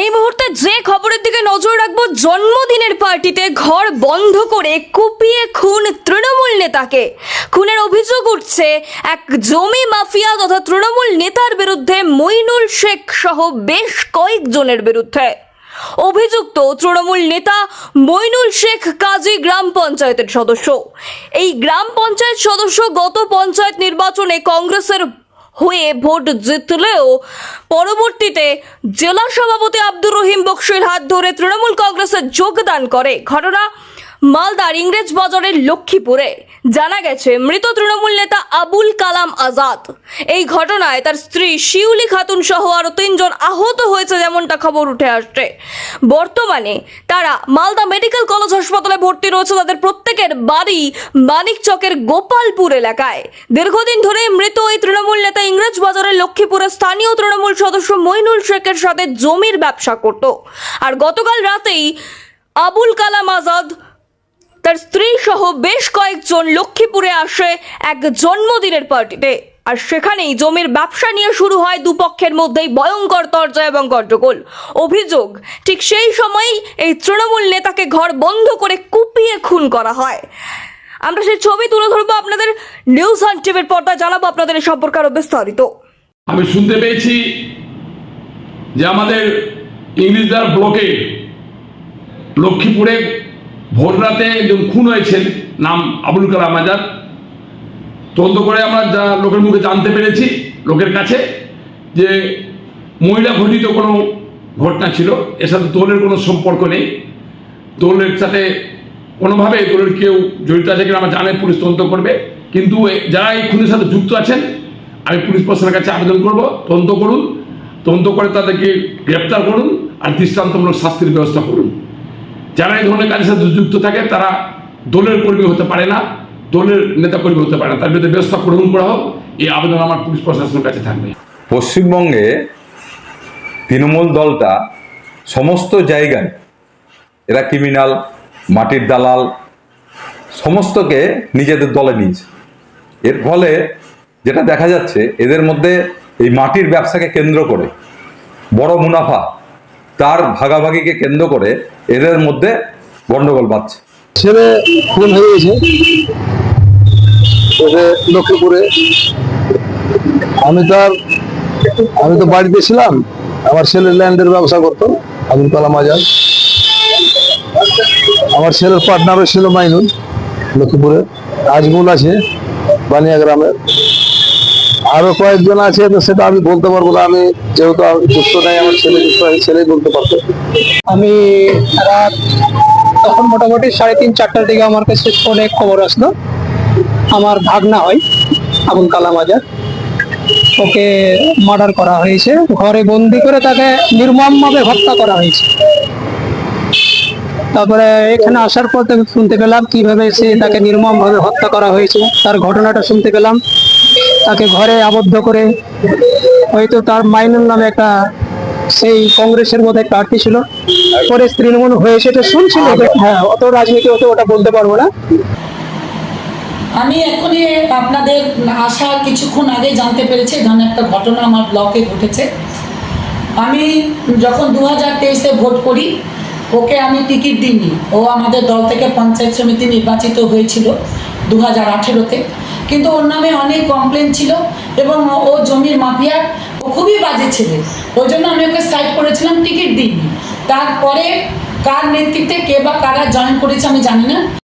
এই মুহূর্তে যে খবরের দিকে নজর রাখব, জন্মদিনের পার্টিতে ঘর বন্ধ করে কুপিয়ে খুন তৃণমূল নেতাকে। খুনের অভিযোগ উঠছে, এক জমি মাফিয়া তথা তৃণমূল নেতার বিরুদ্ধে মইনুল শেখ সহ বেশ কয়েকজনের বিরুদ্ধে। অভিযুক্ত তৃণমূল নেতা মইনুল শেখ কাজী গ্রাম পঞ্চায়েতের সদস্য। এই গ্রাম পঞ্চায়েত সদস্য গত পঞ্চায়েত নির্বাচনে কংগ্রেসের হয়ে ভোট জিতলেও পরবর্তীতে জেলা সভাপতি আব্দুর রহিম বক্সির হাত ধরে তৃণমূল কংগ্রেসে যোগদান করে। ঘটনা মালদার ইংরেজ বাজারের লক্ষ্মীপুরে। জানা গেছে, মৃত তৃণমূল নেতা আবুল কালাম আজাদ। এই ঘটনায় তার স্ত্রী শিউলি খাতুন সহ আরও তিনজন আহত হয়েছে যেমনটা খবর উঠে আসছে। বর্তমানে তারা মালদা মেডিকেল কলেজ হাসপাতালে ভর্তি রয়েছে তাদের প্রত্যেকের বাড়ি মানিকচকের গোপালপুর এলাকায়। দীর্ঘদিন ধরে মৃত ওই তৃণমূল নেতা ইংরেজ বাজারের লক্ষ্মীপুরের স্থানীয় তৃণমূল সদস্য মইনুল শেখের সাথে জমির ব্যবসা করত। আর গতকাল রাতেই আবুল কালাম আজাদ তার স্ত্রী সহ বেশ কয়েকজন লক্ষ্মীপুরে আসে এক জন্মদিনের পার্টিতে। আর সেখানেই জমির ব্যবসা নিয়ে শুরু হয় দুপক্ষের মধ্যেই ভয়ঙ্কর তর্জা এবং গণ্ডগোল। অভিযোগ, ঠিক সেই সময়ই এই তৃণমূল নেতাকে ঘর বন্ধ করে কুপিয়ে খুন করা হয়। আমরা সেই ছবি তুলে ধরবো আপনাদের নিউজ অন টিভির পর্দায় জানাব আপনাদের এই সম্পর্কে আরও বিস্তারিত। আমি শুনতে পেয়েছি যে আমাদের ইংলিশদার ব্লকে লক্ষ্মীপুরে ভোর রাতে একজন খুন হয়েছেন, নাম আবুল কালাম আজাদ। তদন্ত করে আমরা যা লোকের মুখে জানতে পেরেছি, লোকের কাছে, যে মহিলা ঘটিত কোনো ঘটনা ছিল, এর সাথে দোলের কোনো সম্পর্ক নেই। দোলের সাথে কোনোভাবে দোলের কেউ জড়িত আছে কিনা আমরা জানে, পুলিশ তদন্ত করবে। কিন্তু যারা এই খুনের সাথে যুক্ত আছেন, আমি পুলিশ প্রশাসনের কাছে আবেদন করব, তদন্ত করুন। তদন্ত করে তাদেরকে গ্রেপ্তার করুন আর দৃষ্টান্তমূলক শাস্তির ব্যবস্থা করুন। যারা এই ধরনের কাজের সাথে যুক্ত থাকে, তারা দলের কর্মী হতে পারে না, দলের নেতা কর্মী হতে পারে না। তার বিরুদ্ধে ব্যবস্থা গ্রহণ করা হোক, এই আবেদন আমার পুলিশ প্রশাসনের কাছে থাকবে। পশ্চিমবঙ্গে তৃণমূল দলটা সমস্ত জায়গায়, এরা ক্রিমিনাল, মাটির দালাল, সমস্তকে নিজেদের দলে নিয়েছে। এর ফলে যেটা দেখা যাচ্ছে, এদের মধ্যে এই মাটির ব্যবসাকে কেন্দ্র করে বড় মুনাফা তার ভাগাভাগিকে কেন্দ্র করে এদের মধ্যে গন্ডগোল বাড়ছে ছেলে খুন হয়ে গেছে। লক্ষ্মীপুরে। আমি তো আর আমি তো বাড়িতে ছিলাম। আমার ছেলে ল্যান্ডের ব্যবসা করতো আবুল কালাম আজাদ আমার ছেলের পার্টনারও ছিল মাইনুল লক্ষ্মীপুরে। আজমুল আছে বানিয়া গ্রামের। আরও কয়েকজন আছে, তো সেটা আমি বলতে পারব না। আমি যেহেতু যুক্ত নাই, আমার ছেলে যুক্ত আছে, ছেলেই বলতে পারতো আমি রাত তখন মোটামুটি সাড়ে তিন, চারটার দিকে আমার কাছে ফোনে খবর আসলো। আমার ভাগনা হয়, আবুল কালাম আজাদ। ওকে মার্ডার করা হয়েছে। ঘরে বন্দি করে তাকে নির্মমভাবে হত্যা করা হয়েছে। তারপরে এখানে আসার পর শুনতে পেলাম কীভাবে সে তাকে নির্মমভাবে হত্যা করা হয়েছে। তার ঘটনাটা শুনতে পেলাম। তাকে ঘরে আবদ্ধ করে, হয়তো তার মাইনুল নামে একটা সেই কংগ্রেসের মধ্যে একটা প্রার্থী ছিল। পরে তৃণমূল হয়ে সেটা শুনছিল হ্যাঁ অত রাজনীতি হতো ওটা বলতে পারব না। আমি এখনই আপনাদের আসা কিছুক্ষণ আগে জানতে পেরেছি, এখানে একটা ঘটনা আমার ব্লকে ঘটেছে। আমি যখন দু হাজার তেইশে ভোট করি, ওকে আমি টিকিট দিইনি। ও আমাদের দল থেকে পঞ্চায়েত সমিতি নির্বাচিত হয়েছিল দু হাজার আঠেরোতে। কিন্তু ওর নামে অনেক কমপ্লেন ছিল এবং ও- জমির মাফিয়ার ও খুবই বাজে ছেলে। ওই জন্য আমি ওকে সাইড করেছিলাম টিকিট দিইনি। তারপরে কার নেতৃত্বে কে বা কারা জয়েন করেছে আমি জানি না।